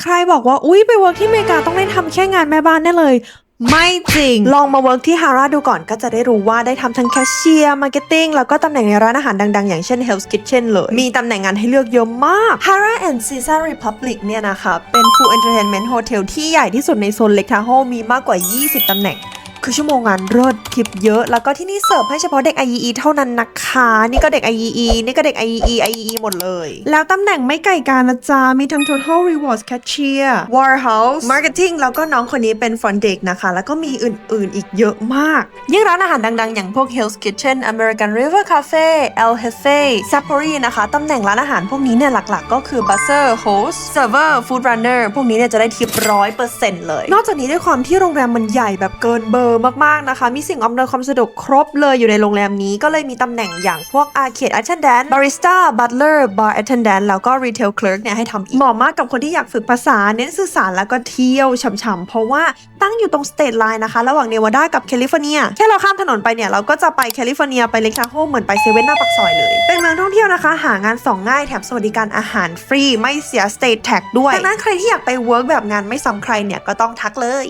ใครบอกว่าอุ๊ยไปเวิร์กที่อเมริกาต้องได้ทำแค่งานแม่บ้านแน่เลย ไม่จริง ลองมาเวิร์กที่ฮาร่าดูก่อนก็จะได้รู้ว่าได้ทำทั้งแคชเชียร์ มาร์เก็ตติ้ง แล้วก็ตำแหน่งในร้านอาหารดังๆ อย่างเช่น Hell's Kitchen เลย มีตำแหน่งงานให้เลือกเยอะมาก Hara and Caesar Republic เนี่ยนะคะ เป็น full entertainment hotel ที่ใหญ่ที่สุดในโซนเล็กทาโฮมีมากกว่า 20ตำแหน่ง คือชั่วโมงงานเลิศทิปเยอะ แล้วก็ที่นี่เสิร์ฟให้เฉพาะเด็ก IEE เท่านั้นนะคะ นี่ก็เด็ก IEE นี่ก็เด็ก IEE IEE หมดเลย แล้วตำแหน่งไม่ไก่การนะจ๊ะ มีทั้ง Total Rewards Cashier Warehouse Marketing แล้วก็น้องคนนี้เป็น Front Desk นะคะ แล้วก็มีอื่นๆอีกเยอะมาก ยิ่งร้านอาหารดังๆ อย่างพวก Hell's Kitchen American River Cafe El Jefe Sapori นะคะ ตำแหน่งร้านอาหารพวกนี้เนี่ยหลักๆ ก็คือ Buzzer Host Server Food Runner พวกนี้เนี่ยจะได้ทิปร้อยเปอร์เซ็นต์เลย นอกจากนี้ด้วยความที่โรงแรมมันใหญ่แบบเกินเบอร์อมากๆนะคะ มีสิ่งอำนวยความสะดวกครบเลยอยู่ในโรงแรมนี้ก็เลยมีตำแหน่งอย่างพวก Arcade Attendant Barista Butler Bar Attendant แล้วก็ Retail Clerk เนี่ยให้ทำอีกเหมาะมากกับคนที่อยากฝึกภาษาเน้นสื่อสารแล้วก็เที่ยวช่ำๆเพราะว่าตั้งอยู่ตรงสเตทไลน์นะคะ ระหว่างเนวาดากับแคลิฟอร์เนียแค่เราข้ามถนนไปเนี่ยเราก็จะไปแคลิฟอร์เนียไปเล็กทาโฮเหมือนไปเซเว่นหน้าปากซอยเลย เป็นเมืองท่องเที่ยวนะคะ หางานสองง่ายแถมสวัสดิการอาหารฟรีไม่เสียสเตทแท็กด้วยดังนั้นใครที่อยากไปเวิร์กแบบงานไม่ซ้ำใครเนี่ยก็ต้องทักเลย